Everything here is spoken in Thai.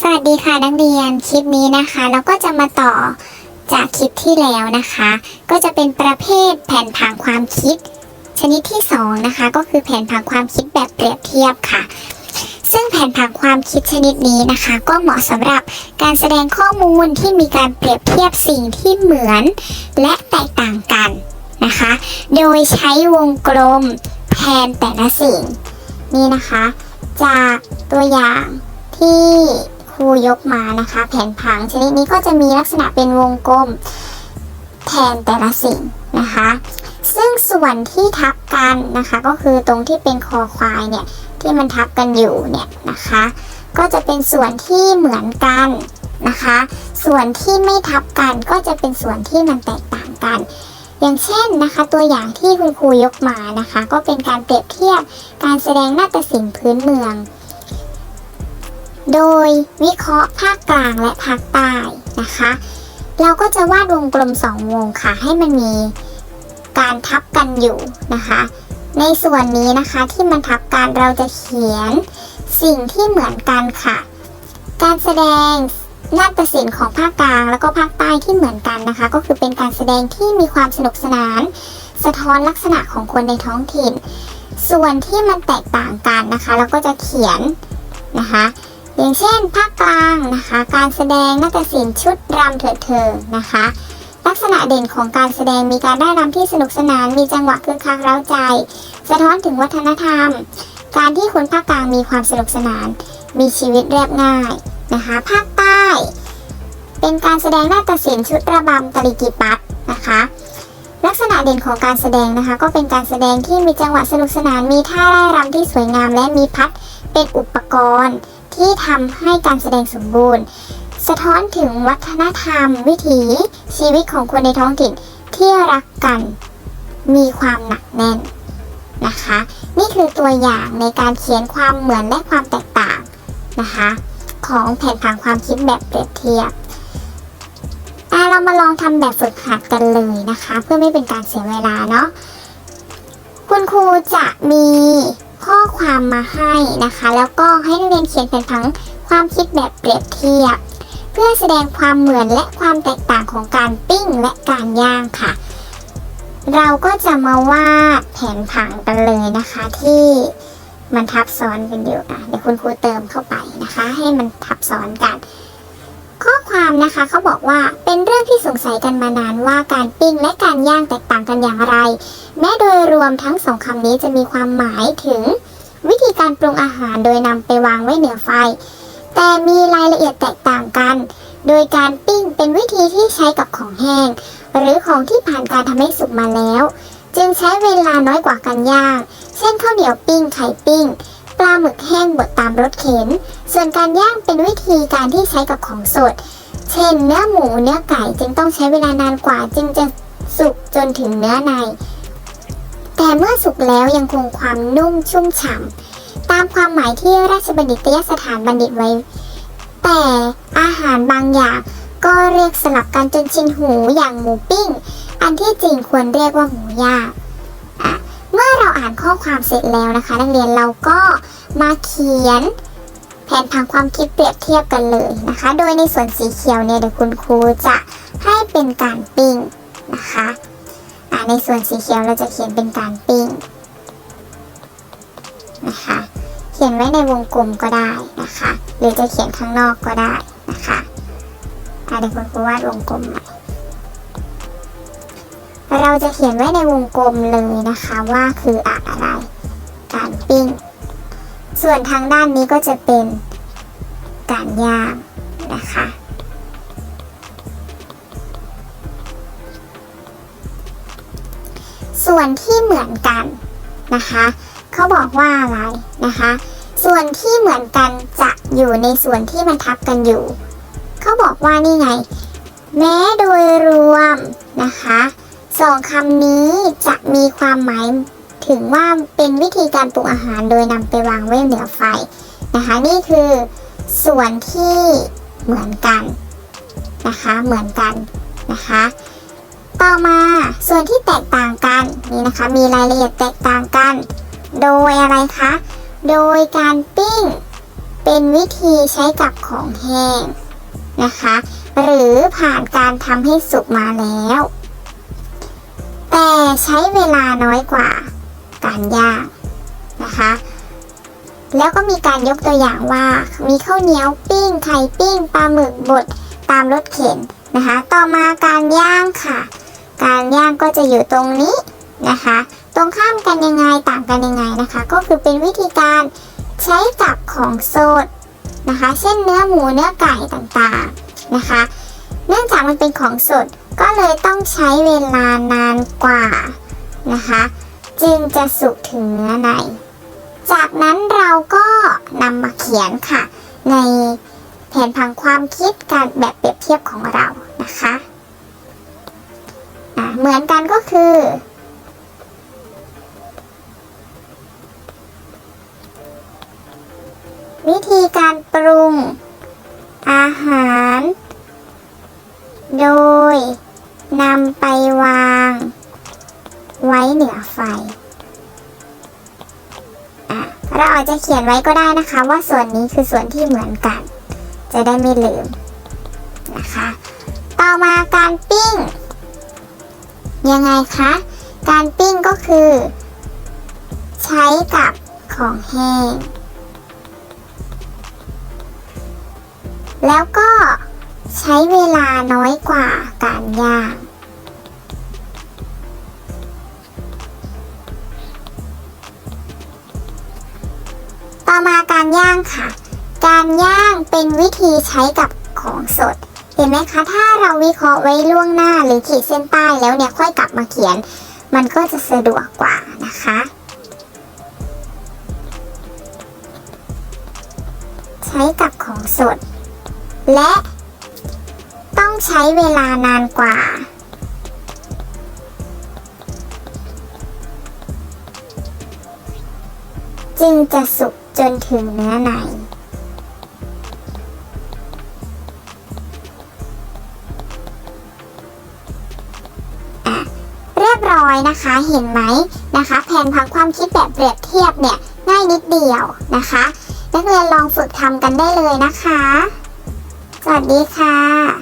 สวัสดีค่ะนักเรียนคลิปนี้นะคะ เราก็จะมาต่อจากคลิปที่แล้วนะคะ ก็จะเป็นประเภทแผนผังความคิด ชนิดที่สองนะคะก็คือแผนผังความคิดแบบเปรียบเทียบค่ะ ซึ่งแผนผังความคิดชนิดนี้นะคะ ก็เหมาะสำหรับการแสดงข้อมูลที่มีการเปรียบเทียบสิ่งที่เหมือนและแตกต่างกันนะคะ โดยใช้วงกลมแทนแต่ละสิ่งนี่นะคะ จากตัวอย่างที่ ครูยกมานะคะ แผนผังชนิดนี้ก็จะมีลักษณะเป็นวงกลมแทนแต่ละสิ่งนะคะ ซึ่งส่วนที่ทับกันนะคะก็คือตรงที่เป็นคอควายเนี่ยที่มันทับกันอยู่เนี่ยนะคะ ก็จะเป็นส่วนที่เหมือนกันนะคะ ส่วนที่ไม่ทับกันก็จะเป็นส่วนที่มันแตกต่างกัน อย่างเช่นนะคะ ตัวอย่างที่คุณครูยกมานะคะ ก็เป็นการเปรียบเทียบการแสดงนาฏศิลป์พื้นเมือง โดยวิเคราะห์ภาคกลางและภาคใต้นะคะ เราก็จะวาดวงกลมสองวงค่ะ ให้มันมีการทับกันอยู่นะคะ ในส่วนนี้นะคะที่มันทับกันเราจะเขียนสิ่งที่เหมือนกันค่ะ การแสดงนาฏศิลป์ของภาคกลางแล้วก็ภาคใต้ที่เหมือนกันนะคะ ก็คือเป็นการแสดงที่มีความสนุกสนาน สะท้อนลักษณะของคนในท้องถิ่น ส่วนที่มันแตกต่างกันนะคะ เราก็จะเขียนนะคะ อย่างเช่นภาคกลางนะคะ การแสดงนาฏศิลป์ชุดรำเถิดเทิงนะคะ ลักษณะเด่นของการแสดงมีการได้รำที่สนุกสนาน มีจังหวะคึกคักเร้าใจ สะท้อนถึงวัฒนธรรม การที่คนภาคกลางมีความสนุกสนาน มีชีวิตเรียบง่ายนะคะ ภาคใต้ เป็นการแสดงนาฏศิลป์ชุดระบำตริกิปัตนะคะ ลักษณะเด่นของการแสดงนะคะ ก็เป็นการแสดงที่มีจังหวะสนุกสนาน มีท่าร่ายรำที่สวยงามและมีพัดเป็นอุปกรณ์ ที่ทำให้การแสดงสมบูรณ์ สะท้อนถึงวัฒนธรรม วิถีชีวิตของคนในท้องถิ่นที่รักกันมีความหนักแน่นนะคะ นี่คือตัวอย่างในการเขียนความเหมือนและความแตกต่างนะคะ ของแผนผังความคิดแบบเปรียบเทียบอ่เรามาลองทำแบบฝึกหัดกันเลยนะคะ เพื่อไม่เป็นการเสียเวลาเนาะคุณครูจะมี ข้อความมาให้นะคะ แล้วก็ให้นักเรียนเขียนแผนผังความคิดแบบเปรียบเทียบ เพื่อแสดงความเหมือนและความแตกต่างของการปิ้งและการย่างค่ะ เราก็จะมาวาดแผนผังกันเลยนะคะที่มันทับซ้อนกันอยู่อะเดี๋ยวคุณครูเติมเข้าไปนะคะ ให้มันทับซ้อนกัน ความนะคะเขาบอกว่าเป็นเรื่องที่สงสัยกันมานานว่าการปิ้งและการย่างแตกต่างกันอย่างไร แม้โดยรวมทั้งสองคำนี้จะมีความหมายถึง วิธีการปรุงอาหารโดยนำไปวางไว้เหนือไฟ แต่มีรายละเอียดแตกต่างกัน โดยการปิ้งเป็นวิธีที่ใช้กับของแห้ง หรือของที่ผ่านการทำให้สุกมาแล้ว จึงใช้เวลาน้อยกว่าการย่าง เช่นข้าวเหนียวปิ้งไข่ปิ้งปลาหมึกแห้งบดตามรถเข็น ส่วนการย่างเป็นวิธีการที่ใช้กับของสด เช่น เนื้อหมูเนื้อไก่จึงต้องใช้เวลานานกว่าจึงจะสุกจนถึงเนื้อใน แต่เมื่อสุกแล้วยังคงความนุ่มชุ่มฉ่ำตามความหมายที่ราชบัณฑิตยสถานบัณฑิตไว้ แต่อาหารบางอย่างก็เรียกสลับกันจนชินหูอย่างหมูปิ้ง อันที่จริงควรเรียกว่าหมูย่างเมื่อเราอ่านข้อความเสร็จแล้วนะคะ นักเรียนเราก็มาเขียน แผนผังความคิดเปรียบเทียบกันเลยนะคะ โดยในส่วนสีเขียวเนี่ยเดี๋ยวคุณครูจะให้เป็นการปิ้งนะคะในส่วนสีเขียวเราจะเขียนเป็นการปิ้งนะคะ เขียนไว้ในวงกลมก็ได้นะคะ หรือจะเขียนข้างนอกก็ได้นะคะอะเดี๋ยวคุณครูวาดวงกลมใหม่เราจะเขียนไว้ในวงกลมเลยนะคะว่าคืออะไร การปิ้ง ส่วนทางด้านนี้ก็จะเป็นการย่างนะคะส่วนที่เหมือนกันนะคะเขาบอกว่าอะไรนะคะ ส่วนที่เหมือนกันจะอยู่ในส่วนที่มันทับกันอยู่เขาบอกว่านี่ไง แม้โดยรวมนะคะสองคำนี้จะมีความหมาย ถึงว่าเป็นวิธีการปรุงอาหารโดยนำไปวางไว้เหนือไฟนะคะ นี่คือส่วนที่เหมือนกันนะคะเหมือนกันนะคะ ต่อมาส่วนที่แตกต่างกันนี่นะคะ มีรายละเอียดแตกต่างกัน โดยอะไรคะโดยการปิ้งเป็นวิธีใช้กับของแห้งนะคะ หรือผ่านการทำให้สุกมาแล้ว แต่ใช้เวลาน้อยกว่า การย่างนะคะ แล้วก็มีการยกตัวอย่างว่า มีข้าวเหนียวปิ้งไข่ปิ้งปลาหมึกบดตามรถเข็นนะคะ ต่อมาการย่างค่ะ การย่างก็จะอยู่ตรงนี้นะคะ ตรงข้ามกันยังไงต่างกันยังไงนะคะ ก็คือเป็นวิธีการใช้กับของสดนะคะ เช่นเนื้อหมูเนื้อไก่ต่างๆนะคะ เนื่องจากมันเป็นของสดก็เลยต้องใช้เวลานานกว่านะคะ จึงจะสุกถึงเนื้อใน จากนั้นเราก็นำมาเขียนค่ะ ในแผนผังความคิดการแบบเปรียบเทียบของเรานะคะะเหมือนกันก็คือ วิธีการปรุงอาหาร โดยนำไปวาง ไว้เหนือไฟอะเราอาจจะเขียนไว้ก็ได้นะคะ ว่าส่วนนี้คือส่วนที่เหมือนกัน จะได้ไม่ลืมนะคะ ต่อมาการปิ้ง ยังไงคะ การปิ้งก็คือ ใช้กับของแห้ง แล้วก็ใช้เวลาน้อยกว่าการย่าง ต่อมาการย่างค่ะ การย่างเป็นวิธีใช้กับของสด เห็นไหมคะ ถ้าเราวิเคราะห์ไว้ล่วงหน้าหรือขีดเส้นใต้แล้วเนี่ยค่อยกลับมาเขียน มันก็จะสะดวกกว่านะคะ ใช้กับของสด และต้องใช้เวลานานกว่าจึงจะสุก จนถึงเนื้อในอะเรียบร้อยนะคะเห็นไหมนะคะ แผนพังความคิดแบบเปรียบเทียบเนี่ยง่ายนิดเดียวนะคะ นักเรียนลองฝึกทำกันได้เลยนะคะ สวัสดีค่ะ